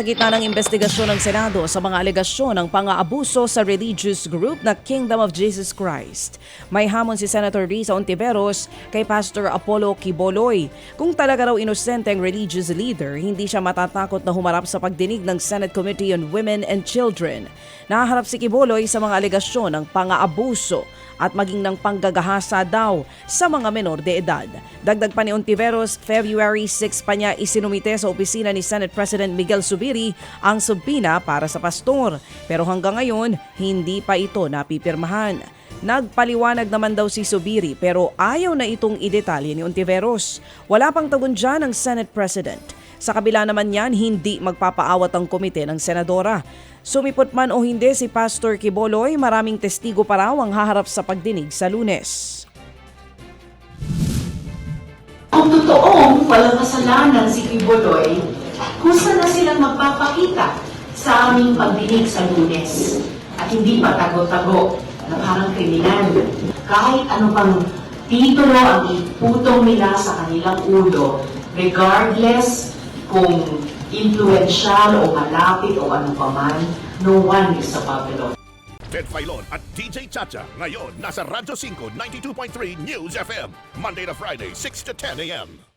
sa gitna ng investigasyon ng Senado sa mga alegasyon ng pang-aabuso sa religious group na Kingdom of Jesus Christ. May hamon si Senator Risa Ontiveros kay Pastor Apollo Kiboloy. Kung talaga raw inosente ang religious leader, hindi siya matatakot na humarap sa pagdinig ng Senate Committee on Women and Children. Naharap si Kiboloy sa mga alegasyon ng pang-aabuso at maging ng panggagahasa daw sa mga menor de edad. Dagdag pa ni Ontiveros, February 6 pa niya isinumite sa opisina ni Senate President Miguel Subiri ang subpina para sa pastor. Pero hanggang ngayon, hindi pa ito napipirmahan. Nagpaliwanag naman daw si Subiri pero ayaw na itong idetalye ni Ontiveros. Wala pang tugon dyan ang Senate President. Sa kabila naman yan, hindi magpapaawat ang komite ng senadora. Sumipot man o hindi si Pastor Kiboloy, maraming testigo pa raw ang haharap sa pagdinig sa lunes. Kung totoong walang kasalanan si Kiboloy, kusa na silang magpapakita sa aming pagdinig sa lunes at hindi patago-tago na parang kriminal. Kahit ano pang titulo ang iputong nila sa kanilang ulo, regardless kung influential o malapit o ano paman, no one is above the law. Ted Filon at DJ Chacha. Ngayon, nasa Radyo 5, 92.3 News FM. Monday to Friday, 6 to 10 a.m.